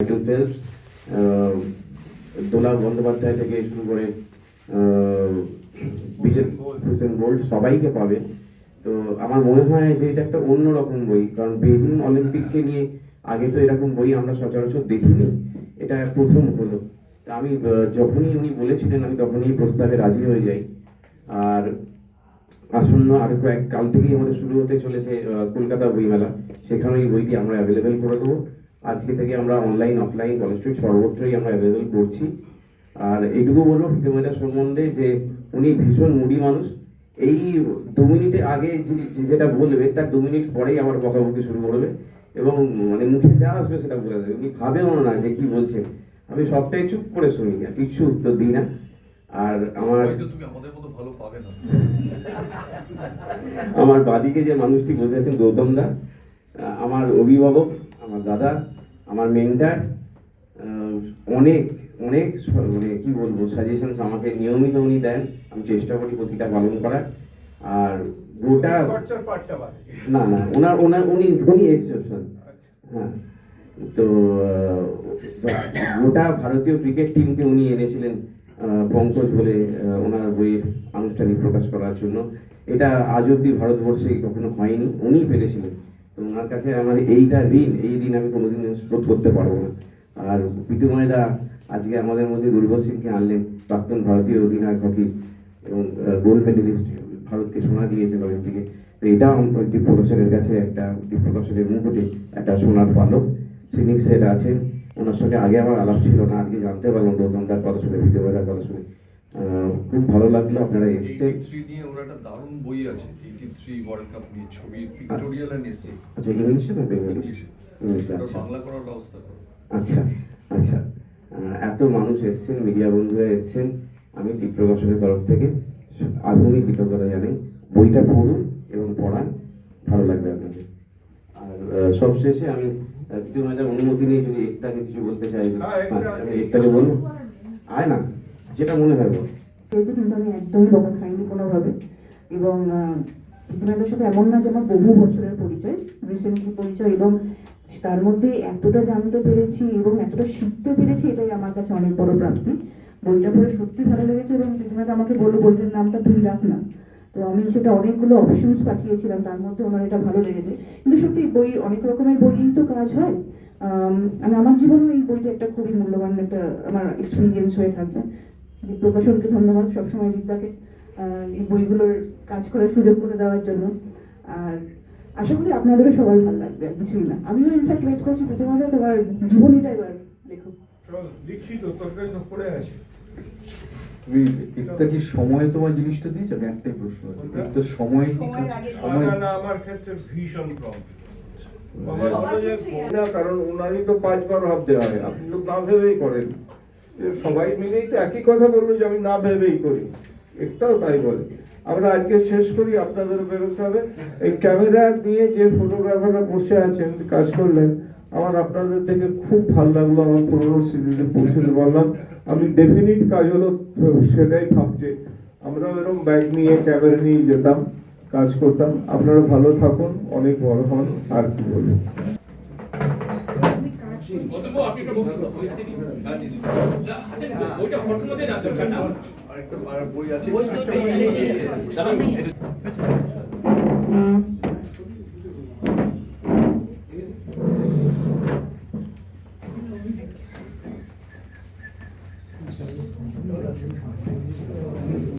Michael fails দোলা বন্দ্যোপাধ্যায় থেকে শুরু করে হুসেন বোল্ট সবাইকে পাবে। তো আমার মনে হয় যে এটা একটা অন্যরকম বই, কারণ বেজিং অলিম্পিককে নিয়ে আগে তো এরকম বই আমরা সচরাচর দেখিনি। এটা প্রথম হলো। তা আমি যখনই উনি বলেছিলেন, আমি তখনই প্রস্তাবে রাজি হয়ে যাই। আর আসন্ন আরও কয়েক, কাল থেকেই আমাদের শুরু হতে চলেছে কলকাতা বইমেলা। সেখানে এই বইটি আমরা অ্যাভেলেবেল করে দেবো। আজকে থেকে আমরা অনলাইন অফলাইন কলেজ স্ট্রিট সর্বত্রই আমরা অ্যাভেলেবেল করছি। আর এইটুকু বলব প্রীতমেদা সম্বন্ধে যে উনি ভীষণ মুডি মানুষ। এই দু মিনিটে আগে যেটা বলবে তার দু মিনিট পরেই আমার বকাবকি শুরু করবে এবং মানে মুখে যা আসবে সেটা বলে দেবে। উনি ভাবেও না যে কি বলছেন আমি সবটাই চুপ করে শুনি না কিছু উত্তর দিই না। আর আমার আমার বাদিকে যে মানুষটি বসে আছেন গৌতম দা আমার অভিভাবক আমার দাদা আমার মেন্টার অনেক অনেক মানে কি বলব সাজেশনস আমাকে নিয়মিত উনি দেন। আমি চেষ্টা করি প্রতিটা পালন করার। আর গোটা না না ওনার ওনার উনি উনি এক্সেপশন আচ্ছা। হ্যাঁ। তো গোটা ভারতীয় ক্রিকেট টিমকে উনি এনেছিলেন পঙ্কজ বলে ওনার বইয়ের আনুষ্ঠানিক প্রকাশ করার জন্য। এটা আজ অব্দি ভারতবর্ষে কখনো হয়নি। উনি পেরেছিলেন ওনার কাছে আমার এইটা ঋণ, এই ঋণ আমি কোনোদিন শোধ করতে পারব না। আর পিতুময়দা আজকে আমাদের মধ্যে দুর্গা সিংকে আনলেন, প্রাক্তন ভারতীয় অধিনায়ক হকি এবং গোল্ড মেডেলিস্ট ভারতকে সোনা দিয়েছেন অলিম্পিকে। তো এটাও আমার দীপপ্রকাশের কাছে একটা দীপপ্রকাশের মুকুটে একটা সোনার পালক। সিনিং সেট আছেন ওনার সঙ্গে আগে আমার আলাপ ছিল না, আজকে জানতে পারলাম গৌতমদার কথা শুনে বিদ্যুদার কথা শুনে। খুব ভালো লাগল আপনারা এসেছেন। থ্রি নিয়ে ওর একটা দারুণ বই আছে এইটি থ্রি ওয়ার্ল্ড কাপ নিয়ে ছবি পিক্টোরিয়াল অ্যান্ড এসে আচ্ছা ইংলিশে না বেঙ্গলি ইংলিশে ওটা আচ্ছা বাংলা করার ব্যবস্থা করো। আচ্ছা আচ্ছা। এত মানুষ এসেছেন মিডিয়া বন্ধুরা এসেছেন। আমি দীপ প্রকাশনের তরফ থেকে আধুনিক কৃতজ্ঞতা জানাই। বইটা পড়ুন এবং পড়ান ভালো লাগবে আপনাদের। আর সবশেষে আমি দ্বিতীয় অনুমতি নিয়ে যদি একটাকে কিছু বলতে চাই হ্যাঁ, একটাকে বলব আয় না। যেটা মনে হয় বল। কিন্তু আমি একদমই বকা খাইনি কোনোভাবে। এবং পৃথিবীদের সাথে এমন না যে আমার বহু বছরের পরিচয় রিসেন্টলি পরিচয় এবং তার মধ্যে এতটা জানতে পেরেছি এবং এতটা শিখতে পেরেছি এটাই আমার কাছে অনেক বড় প্রাপ্তি। বইটা পড়ে সত্যি ভালো লেগেছে এবং পৃথিবীতে আমাকে বলল বইটার নামটা তুই রাখ না। তো আমি সেটা অনেকগুলো অপশনস পাঠিয়েছিলাম তার মধ্যে ওনার এটা ভালো লেগেছে। কিন্তু সত্যি বই অনেক রকমের বইই তো কাজ হয়। আম, মানে আমার জীবনেও এই বইটা একটা খুবই মূল্যবান একটা আমার এক্সপিরিয়েন্স হয়ে থাকবে। যে প্রকাশনকে ধন্যবাদ সবসময় বিদ্যাকে এই বইগুলোর কাজ করার সুযোগ করে দেওয়ার জন্য। আর আশা করি আপনাদেরও সবাই ভালো লাগবে আর কিছুই না। আমিও ইনফ্যাক্ট ওয়েট করছি প্রথমত তোমার জীবনীটা এবার লেখো লিখছি তো তরকারি তো পড়ে আছে। তুমি একটা কি সময় তোমার জিনিসটা দিয়েছে? আমি একটাই প্রশ্ন আছে একটা সময় কি সময় না, না আমার ক্ষেত্রে ভীষণ। না কারণ ওনারই তো পাঁচবার ভাবতে হয়। আপনি তো না ভেবেই করেন। সবাই মিলেই তো একই কথা বলল যে আমি না ভেবেই করি। একটাও তাই বলে। আমরা আজকে শেষ করি আপনাদের বেরোতে হবে। এই ক্যামেরা নিয়ে যে ফটোগ্রাফাররা বসে আছেন, কাজ করলেন, আমার আপনাদের থেকে খুব ভালো লাগল আমার পুরোনো স্মৃতিতে পৌঁছতে পারলাম আমি ডেফিনিট কাজ হলো সেটাই ভাবছে। আমরা এরকম ব্যাগ নিয়ে ক্যামেরা নিয়ে যেতাম, কাজ করতাম। আপনারা ভালো থাকুন, অনেক বড় হন, আর কি আর বই আছে